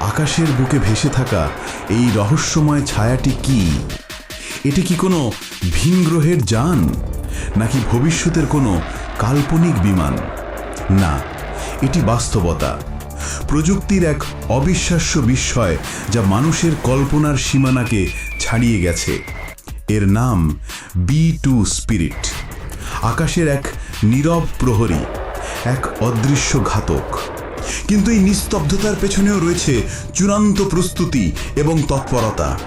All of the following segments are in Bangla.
আকাশের বুকে ভেসে থাকা এই রহস্যময় ছায়াটি কি? এটি কি কোনো ভিনগ্রহের যান? নাকি ভবিষ্যতের কোনো কাল্পনিক বিমান? না, এটি বাস্তবতা। প্রযুক্তির এক অবিশ্বাস্য বিস্ময় যা মানুষের কল্পনার সীমানাকে ছাড়িয়ে গেছে। এর নাম বি টু স্পিরিট। আকাশের এক নীরব প্রহরী, এক অদৃশ্য ঘাতক। কিন্তু এই নিস্তব্ধতার পেছনেও রয়েছে চূড়ান্ত প্রস্তুতি এবং তৎপরতা।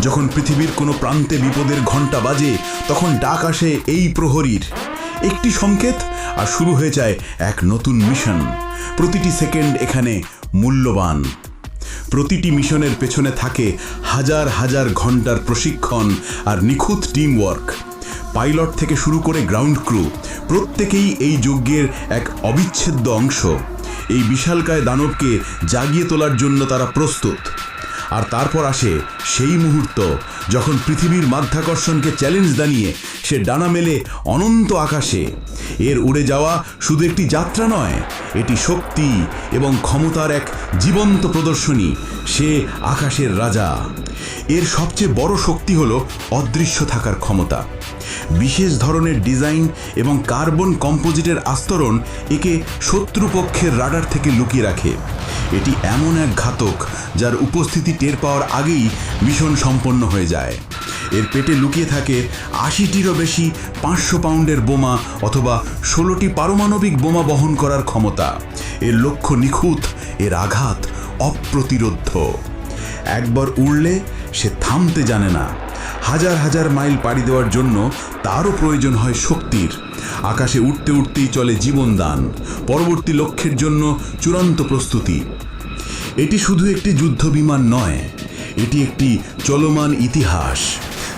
যখন পৃথিবীর কোনো প্রান্তে বিপদের ঘণ্টা বাজে, তখন ডাক আসে এই প্রহরীর। একটি সংকেত আর শুরু হয়ে যায় এক নতুন মিশন। প্রতিটি সেকেন্ড এখানে মূল্যবান। প্রতিটি মিশনের পেছনে থাকে হাজার হাজার ঘণ্টার প্রশিক্ষণ আর নিখুঁত টিম ওয়ার্ক পাইলট থেকে শুরু করে গ্রাউন্ড ক্রু, প্রত্যেকেই এই যজ্ঞের এক অবিচ্ছেদ্য অংশ। এই বিশালকায় দানবকে জাগিয়ে তোলার জন্য তারা প্রস্তুত। আর তারপর আসে সেই মুহূর্ত যখন পৃথিবীর মাধ্যাকর্ষণকে চ্যালেঞ্জ জানিয়ে সে ডানা মেলে অনন্ত আকাশে। এর উড়ে যাওয়া শুধু একটি যাত্রা নয়, এটি শক্তি এবং ক্ষমতার এক জীবন্ত প্রদর্শনী, সে আকাশের রাজা। এর সবচেয়ে বড় শক্তি হলো অদৃশ্য থাকার ক্ষমতা। বিশেষ ধরনের ডিজাইন এবং কার্বন কম্পোজিটের আস্তরণ একে শত্রুপক্ষের রাডার থেকে লুকিয়ে রাখে। এটি এমন এক ঘাতক যার উপস্থিতি টের পাওয়ার আগেই মিশন সম্পন্ন হয়ে যায়। এর পেটে লুকিয়ে থাকে আশিটিরও বেশি পাঁচশো পাউন্ডের বোমা অথবা ষোলোটি পারমাণবিক বোমা বহন করার ক্ষমতা। এর লক্ষ্য নিখুঁত, এর আঘাত অপ্রতিরোধ্য। একবার উড়লে সে থামতে জানে না। হাজার হাজার মাইল পাড়ি দেওয়ার জন্য তারও প্রয়োজন হয় শক্তির। আকাশে উঠতে উঠতেই চলে জীবনদান, পরবর্তী লক্ষ্যের জন্য চূড়ান্ত প্রস্তুতি। এটি শুধু একটি যুদ্ধ বিমান নয়, এটি একটি চলমান ইতিহাস।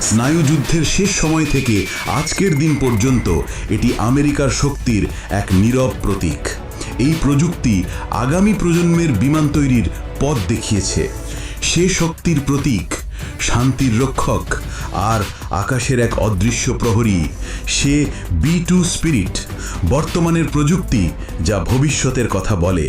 স্নায়ুযুদ্ধের শেষ সময় থেকে আজকের দিন পর্যন্ত এটি আমেরিকার শক্তির এক নীরব প্রতীক। এই প্রযুক্তি আগামী প্রজন্মের বিমান তৈরির পথ দেখিয়েছে। সে শক্তির প্রতীক শান্তির রক্ষক আর আকাশের এক অদৃশ্য প্রহরী। সে বি টু স্পিরিট, বর্তমানের প্রযুক্তি যা ভবিষ্যতের কথা বলে।